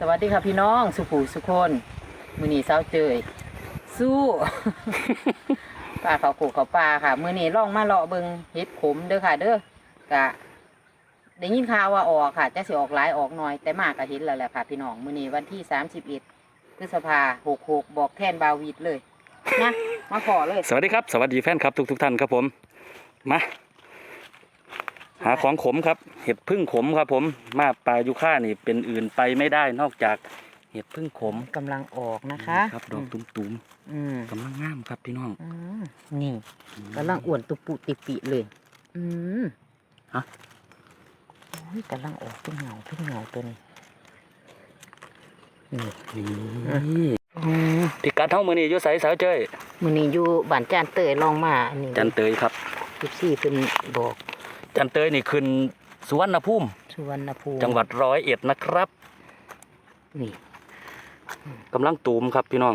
สวัสดีค่ะพี่น้องสุภูสุคนมือนี้เช้าเจยสู้ ปลาเขาโขกเขาปลาค่ะ มือนีล่องมาเลาะเบิงเฮ็ดขมเด้อค่ะ เด้อกะได้ยินข่าวว่าออกค่ะจะสิออกหลายออกหน่อยแต่มากก็เห็นแล้วแหละค่ะ พี่น้องมือนีวันที่สามสิบเอ็ดพฤษภาหกหกบอกแทนบาวีดเลยนะมาขอเลย สวัสดีครับ สวัสดีแฟนครับทุกทุกๆท่านครับผม มา หาของขมครับ เห็ดพึ่งขมครับผมมาปลายุค่านี่เป็นอื่นไปไม่ได้นอกจากเห็ดพึ่งขมกำลังออกนะคะครับดอกตุ้มอืมๆกำลังงามครับพี่น้องอืมนี่กำลังอ้วนตุปุติปิเลย อืมฮะโอ้ยกำลังออกเพิ่งเหงาเพิ่งเหงาตัวนี้นี่นี่อืมพิกัดเท่ามือนี่อยู่ใสสาวเจ้ยมือนี้อยู่บ้านจานเตยลองมาอันนี้จันเตยครับสิบสี่เป็นบอก จันเตยนี่ขึ้นสุวรรณภูมิ สุวรรณภูมิจังหวัดร้อยเอ็ดนะครับ นี่กำลังตูมครับพี่น้อง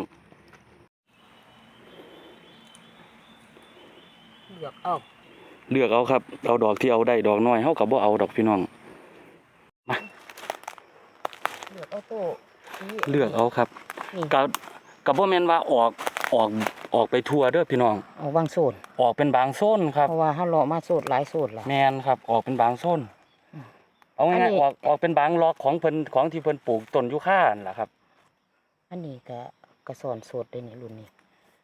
เลือกเอาเลือกเอาครับ เอาดอกที่เอาได้ดอกน้อยเฮากับบ่เอาดอกพี่น้องเลือกเอาโต้นี่เลือกเอาครับนี่กับกับบ่แม่นว่าออกออก ออกไปทั่วเด้อพี่น้องเอาวางโซนออกเป็นบางโซนครับ เพราะว่าถ้าเลาะมาโซนหลายโซนละแมนครับออกเป็นบางโซนอืมเอาอันง่ายนี้ๆออกออกเป็นบางล็อกของเพิ่นของที่เพิ่นปลูกต้นยูคานั่นแหละครับ อันนี้ก็กระสอนโซดได้นี่รุ่นนี้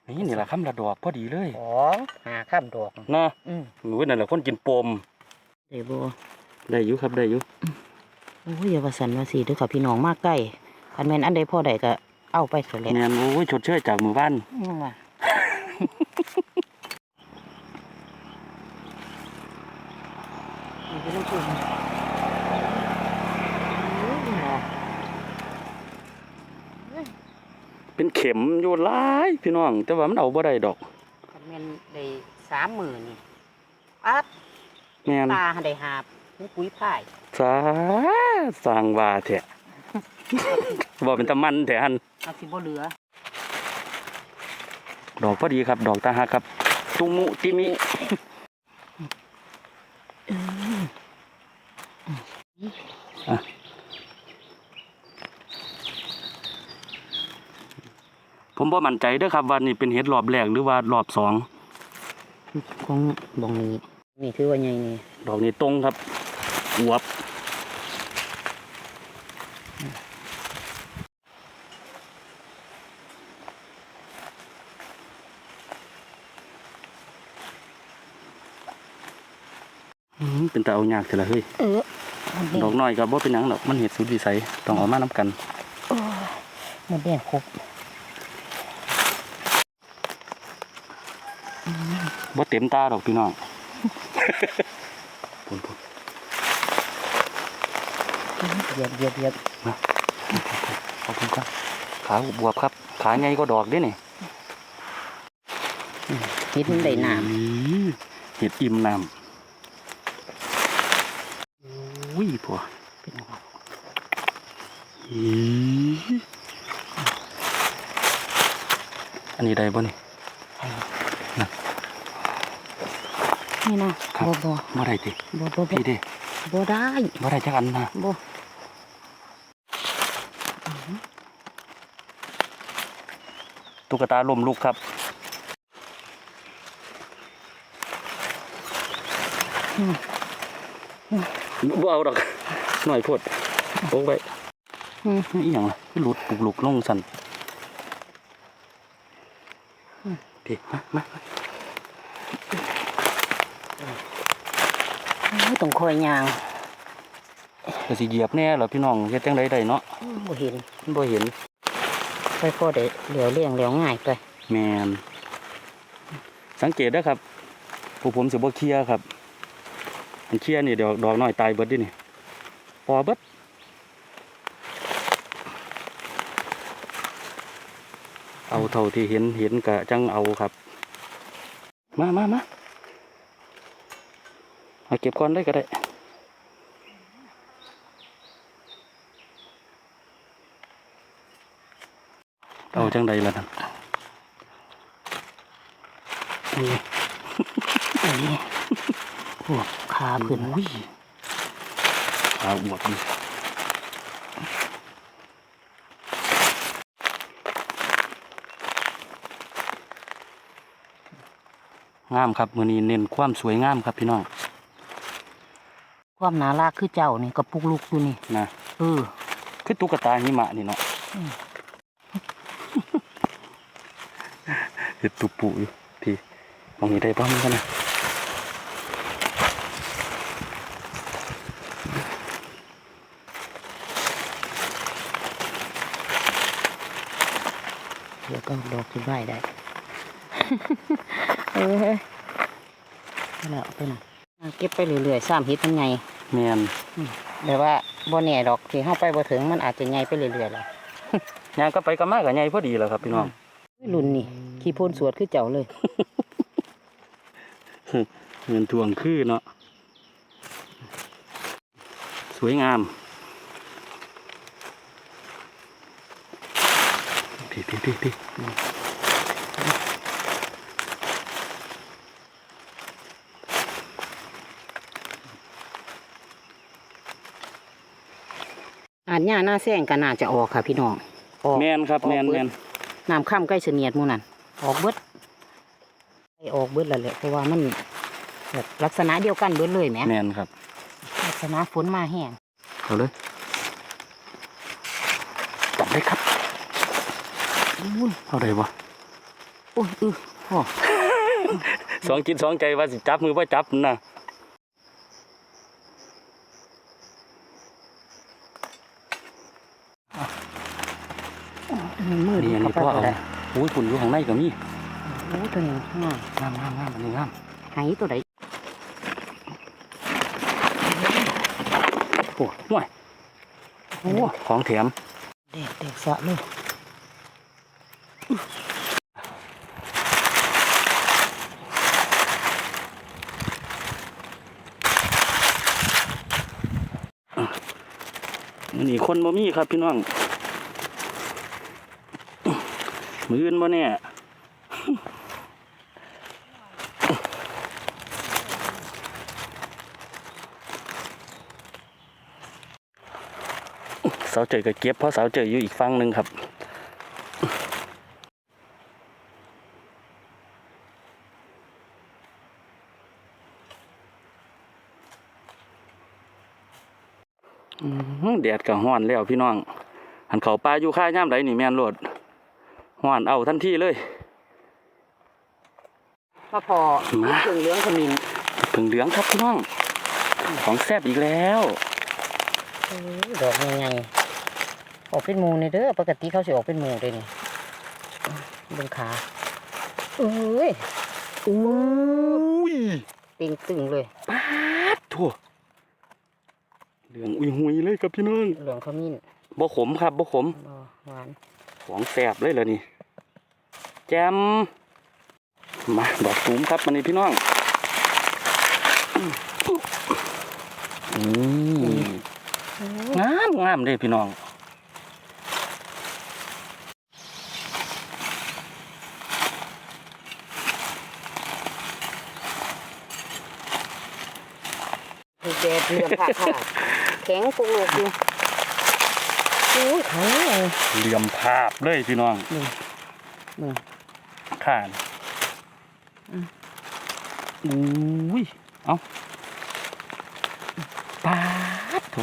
นี่นี่แหละคำละดอกพอดีเลยสองหาข้ามดอกเนาะอืมหนูนั่นแหละคนกินปมเดี๋ยวบได้อยู่ครับได้อยู่โอ้ยอย่าว่าสันว่าสีเด้อค่ะพี่น้องมากใกล้คันแม่นอันใดพ่อใดก็เอาไปเสร็จแล้วแมนโอ้ยชดเชยจากหมู่บ้าน อืมว่ะนี่ คือน้ำจิ้มอุ้ยเนาะเป็นเข็มอยู่หลายพี่น้อง แต่ว่ามันเอาบ่ได้ดอกคันแม่นได้สามหมื่นนี่ปั๊บแมนปลาหันได้หาบนี่ปุ๋ยพายสาสร้างว่าแท้บ่เป็นตะมันแท้หันเอาสิบ่เหลือ ดอกพอดีครับ ดอกตาหักครับ ตุมุติมิ บ่มั่นใจเด้อครับว่านี่เป็นเห็ดรอบแรกหรือว่ารอบสองของบองนี้นี่คือว่าไงนี่ดอกนี้ตรงครับอวบอืมเป็นตาเอายากเถอะละเฮ้ยเออดอกน้อยก็บ่เป็นหยังดอกมันเห็ดสุดวิสัยต้องเอามานํกันหมดแดงครบ บ่เต็มตาดอกพี่น้องพุ่นพุ่นเหยียบเหยียบเหยียบขอบคุณครับ ขาบวบครับ ขาใหญ่ก็ดอกเด้นี่เห็ดมันได้น้อืมเห็ดอิ่มน้ำอุ้ยผัวำเป็นไงอีอันนี้ได้บ่นี่ นี่นะครับบ่บ่บ่ได้ติบ่บ่บ่พี่เด้บ่ได้บ่ได้จักอันนะบ่ตุ๊กตาลมลุกครับบ่เอาดอกหน่อยโพดโอ้ไว้อืมอีหยังล่ะคือหลุดปุกลุกลงสั่นพี่มามาไม่ ต้องคอยยางก็สิเหยียบแน่เหรอพี่น้องเฮ็ดจังไดได้เนาะบ่เห็นมันบ่เห็นค่อยพอได้เหลียวเลี่ยงเหลียวง่ายไปแมนสังเกตนะครับพวกผมสิบ่เคลียร์ครับอันเคลียร์นี่เดี๋ยวดอกน้อยตายเบิดดินี่พอเบิดเอาเท่าที่เห็นเห็นกะจังเอาครับ มามามา เอาเก็บก้อนได้ก็ได้เอาจังใดล่ะนั่นนี่นี่พวกขาเพื่อนวิ่ขาอวบดิงามครับมือนี้เน้นความสวยงามครับพี่น้อง ความน่ารักคือเจ้านี่ก็ปุกลุกอยู่นี่นะเออคือตุ๊กตาหิมะนี่เนาะอืมเห็ดตุปูอยู่พี่มองนี้ได้บ้างกันนะเดี๋ยวก็ดอกขึ้นไม้ได้ เออเฮ้ยนั่นแหละเอาไปน่ะอะ เก็บไปเรื่อยๆซ้ำเฮ็ดมันไงแมนแต่ว่าบ่แน่ดอกที่เฮาไปบ่ถึงมันอาจจะไงไปเรื่อยๆแล้วยางก็ไปก็มากับใหญ่พอดีแหล้วครับพี่น้องรุ่นนี่ขี้พ่นสวดคือเจ้าเลยเงินทวงคือเนาะสวยงามพี่พี่พี่พี่าจหญ้าหน้าแซงก็น่าจะออกค่ะพี่น้องออกแมนครับแมนแมนน้ำข้ามใกล้เสนียดหมู่นั่นออกเบิดไปออกเบิดแล้วแหละเพราะว่ามันแบบลักษณะเดียวกันเบิดเลยแหมแมนครับ ลักษณะฝนมาแห้งเอาเลยจับได้ครับอุ้ยเอาได้บ่อุ้ยอื้อพ่อสองจิตสองใจว่าสิจับมือว่าจับนะ มือนี่อันนี้เข้าพ่อไปเอาได้โอ้ยฝุ่นอยู่ข้างในก็มีโอ้ตัวนี้งามงามงามงามอันนี้งามหายตัวใดโอ้ห่วยโอ้ของแถมเด็กเด็กสะเลยมันนี่คนบ่มีครับพี่น้อง มืออื่นบ่แน่สาวเจยก็เก็บเพราะสาวเจยอยู่อีกฝั่งหนึ่งครับแดดก็ฮ้อนแล้วพี่น้องหันเขาปลาอยู่ค่าย่ามไรนี่แม่นโลด ฮ้อนเอาทันทีเลยมาพอมาเครื่องเหลืองขมิ้นผึ่งเหลืองครับพี่น้อง ของแซ่บอีกแล้วเอ้ยดอกยังไงออกเป็นหมูนี่เด้อปกติเขาสิออกเป็นหมูเลยนี่เบิ่งขาเอ้ยอุ้ยติงตึงเลยปาดทั่วเหลืองอุ้ยหุยเลยครับพี่น้องเหลืองขมิ้นบ่ขมครับบ่ขมบ่หวาน ของแซ่บเลยเหรอนี่แจมมาดอกตูมครับมันนี่พี่น้องอืมงามงามเลยพี่น้องคือแดดเลือดผ่าผ่าแข็งปุกลูกอยู่ อ้ยทั้งเลยเหลี่ยมภาพเลยพี่น้องนี่นี่ข่านอืมอุ้ย เอาปาดโถ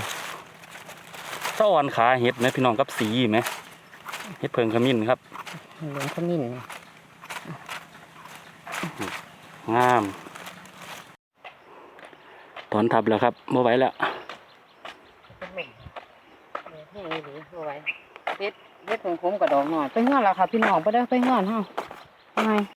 สะอ่อนขาเห็ดไหมพี่น้องกับสีไหมเห็ดเพิงขมิ้นครับเหลืองขมิ้นนี่งามตอนทับแล้วครับเมื่อไหวแล้ว นี่นี่ดีเอาไว้ เล็ดเฮ็ดผงผมกระดอกหน่อยไปงอนแล้วค่ะพี่น้องไปได้อไปงอนเฮาไปไม